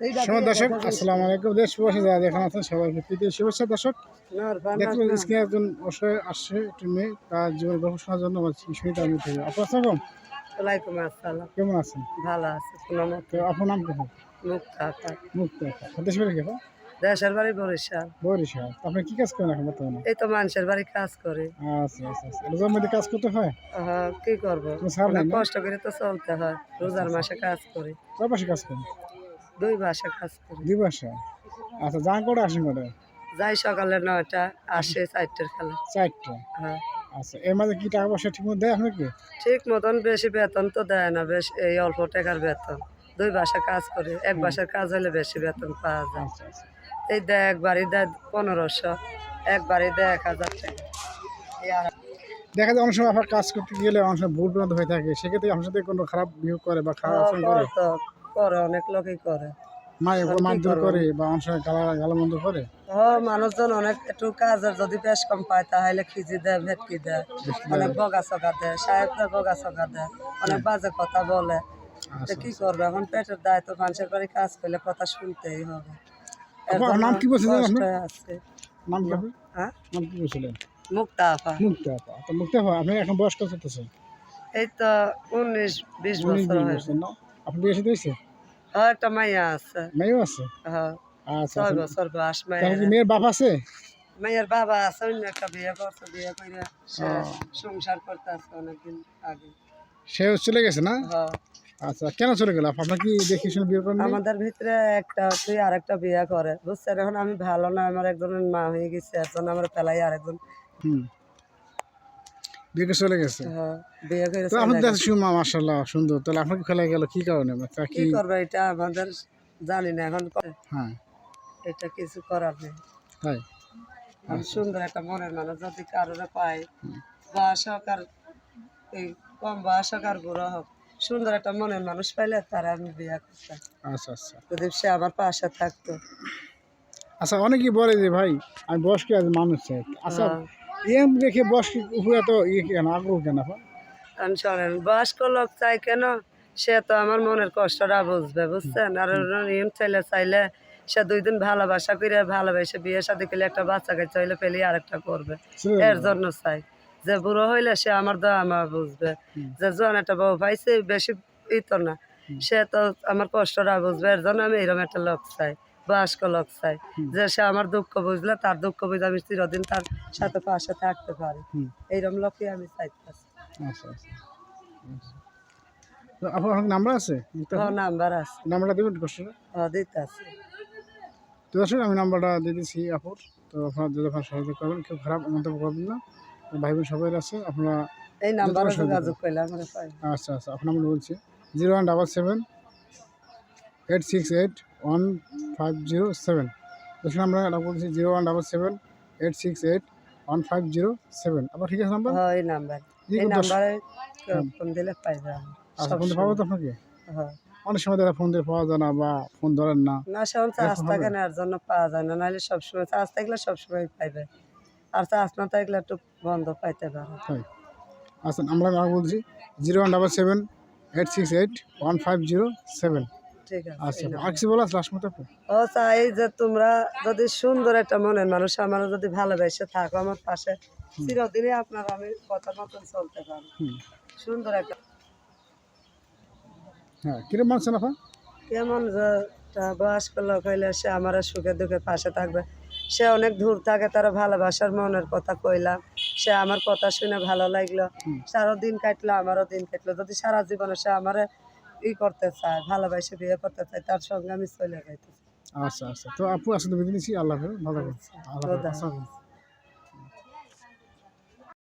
সময় দর্শক আসসালামু আলাইকুম। দেশ প্রবাসী যারা যেখানে আছেন সবাইকে শুভেচ্ছা। দর্শক দেখুন স্ক্রিনে একজন অবশ্যই আসছে একটি মেয়ে তার জীবনের গল্প শোনার জন্য আমার আমি থেকে আপনার আসসালাম ওয়ালাইকুম আসসালাম। কেমন আছেন? ভালো আছে আপনার নাম কেমন মুক্ত আকার দেশ বাড়ি কেমন দেশের বাড়ি বরিশাল। বরিশাল। আপনি কি কাজ করেন এখন বর্তমানে? এই তো মানুষের বাড়ি কাজ করে। আচ্ছা আচ্ছা আচ্ছা। রোজার মধ্যে কাজ করতে হয়? হ্যাঁ, কি করব? কষ্ট করে তো চলতে হয়। রোজার মাসে কাজ করি। কয় কাজ করেন? দুই মাসে কাজ করি। দুই বাসা আচ্ছা যা করে আসেন করে যাই সকালে নয়টা আসে চারটের খেলা। চারটা? হ্যাঁ। আচ্ছা এর মাঝে কি টাকা পয়সা ঠিক মতো দেয় আপনাকে? ঠিক মতন বেশি বেতন তো দেয় না বেশ এই অল্প টাকার বেতন। দুই বাসা কাজ করে এক ভাষার কাজ হলে বেশি বেতন পাওয়া যায়। আচ্ছা আচ্ছা। এই দেয় একবারই দেয় পনেরোশো একবারই দেয় এক হাজার টাকা। দেখা যায় অনেক সময় আপনার কাজ করতে গেলে অনেক সময় ভুল হয়ে থাকে সেক্ষেত্রে আপনার সাথে কোনো খারাপ বিহেভ করে বা খারাপ আচরণ করে তো। করে অনেক লোকই করে। মারধর করে বা অনেক সময় গালা গালামন্দ করে? ও মানুষজন অনেক একটু কাজের যদি বেশ কম পায় তাহলে খিজি দেয় ভেটকি দেয়। অনেক বগা চকা দেয় সাহেবরা বগা চকা দেয় অনেক বাজে কথা বলে। আচ্ছা কি করবে? এখন পেটের দায় তো মানুষের বাড়ি কাজ করলে কথা শুনতেই হবে। নাম কি বলছিলেন নাম কি হ্যাঁ? নাম কি বলছিলেন? মুক্তা আপা। মুক্তি আপা। তো মুক্তি আপা আপনি এখন বয়স কত চলতেছে এই তো উনিশ বিশ বছর হয়েছে আপনি বিয়ে সাথে হয়েছে? হ্যাঁ একটা মাইয়া আছে। মেয়েও আছে? হ্যাঁ আচ্ছা ছয় আচ্ছা। বছর বয়স তাহলে কি মায়ের মেয়ের বাপ আছে? মায়ের বাবা আছে অন্য একটা বিয়ে করছে বিয়ে করে সে ও। সংসার করতে আছে অনেকদিন আগে। সেও চলে গেছে না? হ্যাঁ। আচ্ছা কেন চলে গেল? আপনার কি দেখে শুনে বিয়ে করেন আমাদের ভিতরে একটা তুই আরেকটা বিয়ে করে বুঝছেন? এখন আমি ভালো না আমার একজনের মা হয়ে গেছে একজন আমার পেলাই আরেকজন হুম। বিয়ে চলে গেছে। হ্যাঁ, তো সুমা সুন্দর। তাহলে আপনাকে খেলা গেল? কি কারণে? তা কি করবে এটা আমাদের জানি না এখন হ্যাঁ। এটা কিছু করার নেই। তাই? আমি সুন্দর একটা মনের মানুষ যদি কারোর পাই বা সরকার এই কম বা সরকার বুড়ো হোক সুন্দর একটা মনের মানুষ পাইলে তারা আমি বিয়ে করতাম। আচ্ছা আচ্ছা। যদি সে আমার পাশে থাকতো। আচ্ছা অনেকেই বলে যে ভাই আমি বয়স্ক মানুষ চাই। আচ্ছা হ্যাঁ। এম দেখে বয়স্ক উপরে এত ইয়ে কেন আগ্রহ কেন? কারণ শোনেন বয়স্ক লোক চাই কেন? সে তো আমার মনের কষ্টটা বুঝবে বুঝছেন? আর এম চাইলে চাইলে সে দুই দিন ভালোবাসা করে ভালোবেসে বিয়ে সাথে করলে একটা বাচ্চাকে চাইলে পেলে আরেকটা করবে। এর জন্য চাই। যে বুড়ো হইলে সে আমার আমার বুঝবে। যে জন একটা বউ পাইছে বেশি ই তো না সে তো আমার কষ্টটা বুঝবে এর জন্য আমি এরকম একটা লোক চাই। বয়স্ক লোক চাই। যে সে আমার দুঃখ বুঝলে তার দুঃখ বুঝে আমি চিরদিন তার সাথে পাশে থাকতে পারি। এইরকম লোকই আমি চাইতেছি। আচ্ছা আচ্ছা। আচ্ছা। তো আপনার নাম্বার আছে? নাম্বার আছে। নাম্বারটা দেবেন হ্যাঁ দিতে আছে তো আমি নাম্বারটা দিয়ে দিচ্ছি আপুর। তো আপনারা যদি আপনার সহযোগ করবেন কেউ খারাপ মন্তব্য করবেন না। ভাই বোন সবাই আছে আপনারা এই নাম্বারে যোগাযোগ করলে আমার আচ্ছা আচ্ছা। আপনার নাম্বার বলছি। Zero one double seven eight six eight one five zero seven দর্শক আমরা বলছি zero one double seven eight six eight one five zero seven আপনার ঠিক আছে নাম্বার? হ্যাঁ এই নাম্বার। এই নাম্বারে। ফোন দিলে পাই যাবে। আচ্ছা ফোন পাবো তো আপনাকে? হ্যাঁ। অনেক সময় ফোন দিয়ে পাওয়া যায় না বা ফোন ধরেন না। না সেমন চার্জ থাকে না এর জন্য পাওয়া যায় না। নাহলে সবসময় চার্জ থাকলে সবসময় পাইবে আর চার্জ না থাকলে একটু বন্ধ পাইতে পারে। আচ্ছা আমরা বলছি zero one double seven eight six eight one five zero seven ঠিক আছে আচ্ছা এই নাম্বার। আর কিছু বলা লাস্ট মতো ও চাই যে তোমরা যদি সুন্দর একটা মনের মানুষ আমার যদি ভালোবেসে থাকো আমার পাশে চিরদিনই আপনার আমি কথা মতন চলতে পারো সুন্দর একটা হ্যাঁ কিরম মানছেন আপা? কেমন যে বয়স্ক লোক হইলে সে আমার সুখে দুঃখে পাশে থাকবে। সে অনেক দূর থাকে তার ভালোবাসার মনের কথা কইলাম। সে আমার কথা শুনে ভালো লাগল। সারা দিন কাটলো আমারও দিন কাটলো। যদি সারা জীবনে সে আমার ই করতে চায় ভালোবাসে বিয়ে করতে চায় তার সঙ্গে আমি চলে যাইতে। আচ্ছা আচ্ছা। তো আপু আসলে বেঁধে নিচ্ছি। আল্লাহ ভালো আল্লাহ